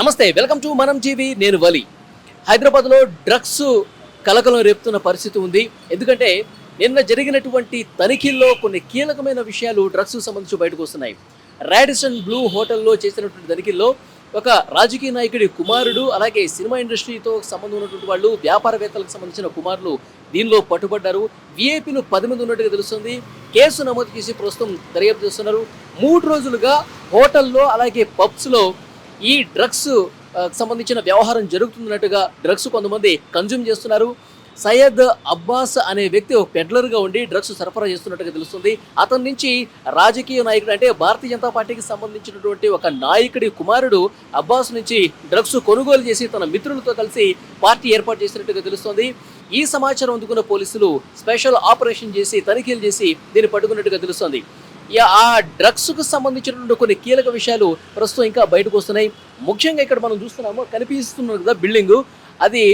నమస్తే welcome to మనం TV నేను వలి. హైదరాబాద్లో డ్రగ్స్ కలకలం రేపుతున్న పరిస్థితి ఉంది. ఎందుకంటే నిన్న జరిగినటువంటి తనిఖీల్లో కొన్ని కీలకమైన విషయాలు డ్రగ్స్ సంబంధించి బయటకు వస్తున్నాయి. రాడిసన్ బ్లూ హోటల్లో చేసినటువంటి తనిఖీల్లో ఒక రాజకీయ నాయకుడి కుమారుడు అలాగే సినిమా ఇండస్ట్రీతో సంబంధం ఉన్నటువంటి వాళ్ళు వ్యాపారవేత్తలకు సంబంధించిన కుమారులు దీనిలో పట్టుబడ్డారు. విఐపీలు పది మంది ఉన్నట్టుగా తెలుస్తుంది. కేసు నమోదు చేసి ప్రస్తుతం దర్యాప్తు చేస్తున్నారు. మూడు రోజులుగా హోటల్లో అలాగే పబ్స్లో ఈ డ్రగ్స్ సంబంధించిన వ్యవహారం జరుగుతున్నట్టుగా డ్రగ్స్ కొంతమంది కన్జ్యూమ్ చేస్తున్నారు. సయ్యద్ అబ్బాస్ అనే వ్యక్తి ఒక పెడ్లర్గా ఉండి డ్రగ్స్ సరఫరా చేస్తున్నట్టుగా తెలుస్తుంది. అతని నుంచి రాజకీయ నాయకుడు అంటే భారతీయ జనతా పార్టీకి సంబంధించినటువంటి ఒక నాయకుడి కుమారుడు అబ్బాస్ నుంచి డ్రగ్స్ కొనుగోలు చేసి తన మిత్రులతో కలిసి పార్టీ ఏర్పాటు చేసినట్టుగా తెలుస్తుంది. ఈ సమాచారం అందుకున్న పోలీసులు స్పెషల్ ఆపరేషన్ చేసి తనిఖీలు చేసి దీన్ని పట్టుకున్నట్టుగా తెలుస్తుంది. ఆ డ్రగ్స్కు సంబంధించినటువంటి కొన్ని కీలక విషయాలు ప్రస్తుతం ఇంకా బయటకు వస్తున్నాయి. ముఖ్యంగా ఇక్కడ మనం చూస్తున్నాము కనిపిస్తున్నది కదా బిల్డింగు. అది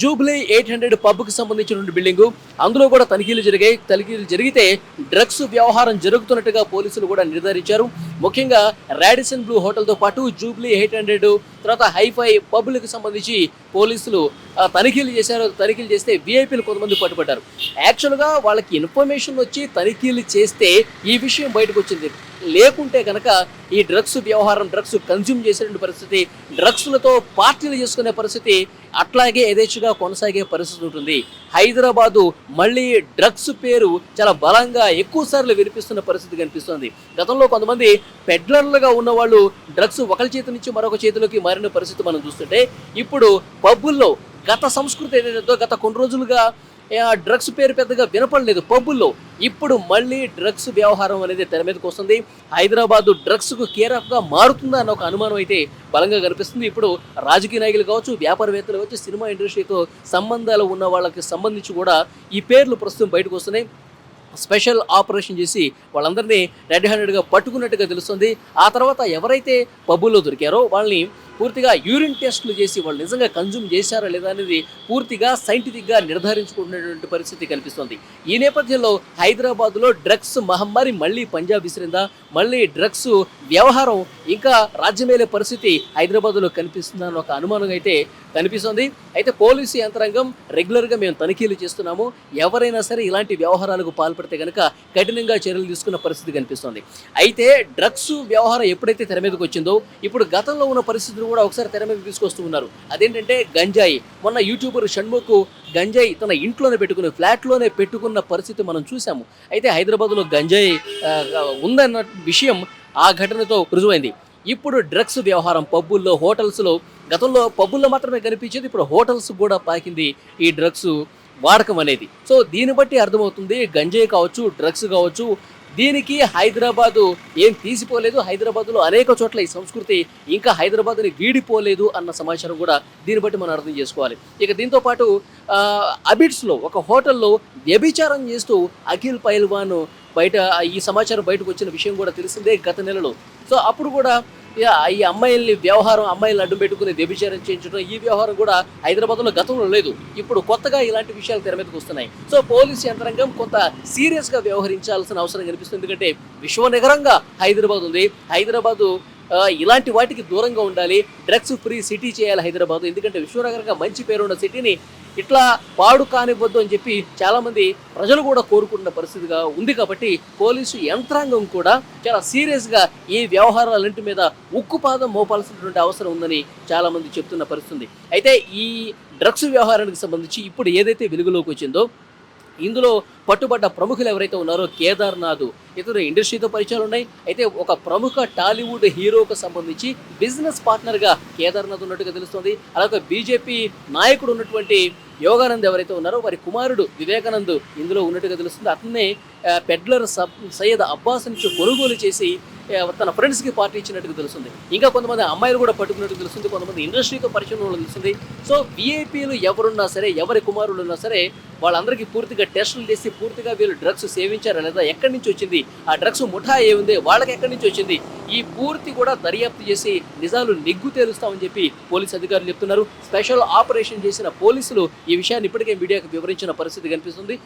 జూబ్లీ ఎయిట్ హండ్రెడ్ పబ్కి సంబంధించినటువంటి బిల్డింగు. అందులో కూడా తనిఖీలు జరిగాయి. తనిఖీలు జరిగితే డ్రగ్స్ వ్యవహారం జరుగుతున్నట్టుగా పోలీసులు కూడా నిర్ధారించారు. ముఖ్యంగా రాడిసన్ బ్లూ హోటల్తో పాటు జూబ్లీ ఎయిట్ హండ్రెడ్ తర్వాత హైఫై పబ్లకు సంబంధించి పోలీసులు తనిఖీలు చేశారు. తనిఖీలు చేస్తే విఐపీలు కొంతమంది పట్టుబడ్డారు. యాక్చువల్గా వాళ్ళకి ఇన్ఫర్మేషన్ వచ్చి తనిఖీలు చేస్తే ఈ విషయం బయటకు వచ్చింది. లేకుంటే కనుక ఈ డ్రగ్స్ వ్యవహారం డ్రగ్స్ కన్జ్యూమ్ చేసేటువంటి పరిస్థితి డ్రగ్స్లతో పార్టీలు చేసుకునే పరిస్థితి అట్లాగే యథేచ్ఛగా కొనసాగే పరిస్థితి ఉంటుంది. హైదరాబాదు మళ్ళీ డ్రగ్స్ పేరు చాలా బలంగా ఎక్కువ సార్లు వినిపిస్తున్న పరిస్థితి కనిపిస్తుంది. గతంలో కొంతమంది పెడ్లర్లుగా ఉన్నవాళ్ళు డ్రగ్స్ ఒకరి చేతి నుంచి మరొక చేతిలోకి మారిన పరిస్థితి మనం చూస్తుంటే ఇప్పుడు పబ్బుల్లో గత సంస్కృతి ఏదైతే గత కొన్ని రోజులుగా డ్రగ్స్ పేరు పెద్దగా వినపడలేదు. పబ్బుల్లో ఇప్పుడు మళ్ళీ డ్రగ్స్ వ్యవహారం అనేది తెర మీదకి వస్తుంది. హైదరాబాద్ డ్రగ్స్కు కేరాఫ్గా మారుతుందా అన్న ఒక అనుమానం అయితే బలంగా కనిపిస్తుంది. ఇప్పుడు రాజకీయ నాయకులు కావచ్చు వ్యాపారవేత్తలు కావచ్చు సినిమా ఇండస్ట్రీతో సంబంధాలు ఉన్న వాళ్ళకి సంబంధించి కూడా ఈ పేర్లు ప్రస్తుతం బయటకు వస్తున్నాయి. స్పెషల్ ఆపరేషన్ చేసి వాళ్ళందరినీ రెడ్ హ్యాండెడ్గా పట్టుకున్నట్టుగా తెలుస్తుంది. ఆ తర్వాత ఎవరైతే పబ్బుల్లో దొరికారో వాళ్ళని పూర్తిగా యూరిన్ టెస్టులు చేసి వాళ్ళు నిజంగా కన్జ్యూమ్ చేశారా లేదా అనేది పూర్తిగా సైంటిఫిక్గా నిర్ధారించుకుంటున్నటువంటి పరిస్థితి కనిపిస్తుంది ఈ నేపథ్యంలో హైదరాబాద్లో డ్రగ్స్ మహమ్మారి మళ్ళీ పంజాబ్ విసిరిందా? మళ్ళీ డ్రగ్స్ వ్యవహారం ఇంకా రాజ్యమేలే పరిస్థితి హైదరాబాద్లో కనిపిస్తుందని ఒక అనుమానం అయితే కనిపిస్తుంది. అయితే పోలీసు యంత్రాంగం రెగ్యులర్గా మేము తనిఖీలు చేస్తున్నాము. ఎవరైనా సరే ఇలాంటి వ్యవహారాలకు పాల్పడితే కనుక కఠినంగా చర్యలు తీసుకున్న పరిస్థితి కనిపిస్తుంది. అయితే డ్రగ్స్ వ్యవహారం ఎప్పుడైతే తెర మీదకి వచ్చిందో ఇప్పుడు గతంలో ఉన్న పరిస్థితులు కూడా ఒకసారి తెర మీద తీసుకొస్తూ ఉన్నారు. అదేంటంటే గంజాయి. మొన్న యూట్యూబర్ షణ్ముఖ్ గంజాయి తన ఇంట్లోనే పెట్టుకుని ఫ్లాట్లోనే పెట్టుకున్న పరిస్థితి మనం చూసాము అయితే హైదరాబాద్లో గంజాయి ఉందన్న విషయం ఆ ఘటనతో రుజువైంది. ఇప్పుడు డ్రగ్స్ వ్యవహారం పబ్బుల్లో హోటల్స్లో గతంలో పబ్బుల్లో మాత్రమే కనిపించేది ఇప్పుడు హోటల్స్ కూడా పాకింది ఈ డ్రగ్స్ వాడకం అనేది. సో దీన్ని బట్టి అర్థమవుతుంది గంజాయి కావచ్చు డ్రగ్స్ కావచ్చు దీనికి హైదరాబాదు ఏం తీసిపోలేదు. హైదరాబాద్లో అనేక చోట్ల ఈ సంస్కృతి ఇంకా హైదరాబాద్ని వీడిపోలేదు అన్న సమాచారం కూడా దీన్ని బట్టి మనం అర్థం చేసుకోవాలి. ఇక దీంతో పాటు అబిడ్స్లో ఒక హోటల్లో వ్యభిచారం చేస్తూ అఖిల్ పైల్వాన్ బయట ఈ సమాచారం బయటకు వచ్చిన విషయం కూడా తెలిసిందే గత నెలలో. సో అప్పుడు కూడా ఈ అమ్మాయిల్ని వ్యవహారం అమ్మాయిలను అడ్డు పెట్టుకుని వ్యభిచారం చేయించడం ఈ వ్యవహారం కూడా హైదరాబాద్లో గతంలో లేదు. ఇప్పుడు కొత్తగా ఇలాంటి విషయాలు తెర మీదకి వస్తున్నాయి. సో పోలీసు యంత్రాంగం కొంత సీరియస్గా వ్యవహరించాల్సిన అవసరం కనిపిస్తుంది. ఎందుకంటే విశ్వనగరంగా హైదరాబాద్ ఉంది. హైదరాబాదు ఇలాంటి వాటికి దూరంగా ఉండాలి. డ్రగ్స్ ఫ్రీ సిటీ చేయాలి హైదరాబాద్. ఎందుకంటే విశ్వనగరంగా మంచి పేరున్న సిటీని ఇట్లా పాడు కానివ్వద్దు అని చెప్పి చాలామంది ప్రజలు కూడా కోరుకుంటున్న పరిస్థితిగా ఉంది కాబట్టి పోలీసు యంత్రాంగం కూడా చాలా సీరియస్గా ఈ వ్యవహారాలన్నింటి మీద ఉక్కుపాదం మోపాల్సినటువంటి అవసరం ఉందని చాలామంది చెప్తున్న పరిస్థితి అయితే ఈ డ్రగ్స్ వ్యవహారానికి సంబంధించి ఇప్పుడు ఏదైతే వెలుగులోకి వచ్చిందో ఇందులో పట్టుబడ్డ ప్రముఖులు ఎవరైతే ఉన్నారో కేదార్నాథ్ ఇతర ఇండస్ట్రీతో పరిచయాలు ఉన్నాయి. అయితే ఒక ప్రముఖ టాలీవుడ్ హీరోకు సంబంధించి బిజినెస్ పార్ట్నర్గా కేదార్నాథ్ ఉన్నట్టుగా తెలుస్తుంది. అలాగే బీజేపీ నాయకుడు ఉన్నటువంటి యోగానంద్ ఎవరైతే ఉన్నారో వారి కుమారుడు వివేకానంద్ ఇందులో ఉన్నట్టుగా తెలుస్తుంది. అతన్నే పెడ్లర్ సబ్ సయ్యద్ అబ్బాస్ నుంచి కొనుగోలు చేసి తన ఫ్రెండ్స్కి పార్టీ ఇచ్చినట్టుగా తెలుస్తుంది. ఇంకా కొంతమంది అమ్మాయిలు కూడా పట్టుకున్నట్టు తెలుస్తుంది. కొంతమంది ఇండస్ట్రీతో పరిచయం తెలుస్తుంది. సో విఐపీలు ఎవరున్నా సరే ఎవరి కుమారులు ఉన్నా సరే వాళ్ళందరికీ పూర్తిగా టెస్టులు చేసి పూర్తిగా వీళ్ళు డ్రగ్స్ సేవించారా లేదా ఎక్కడి నుంచి వచ్చింది ఆ డ్రగ్స్ ముఠా ఏముంది వాళ్ళకి ఎక్కడి నుంచి వచ్చింది ఈ పూర్తి కూడా దర్యాప్తు చేసి నిజాలు నిగ్గు తేలుస్తామని చెప్పి పోలీస్ అధికారులు చెప్తున్నారు. స్పెషల్ ఆపరేషన్ చేసిన పోలీసులు ఈ విషయాన్ని ఇప్పటికే మీడియాకు వివరించిన పరిస్థితి కనిపిస్తుంది.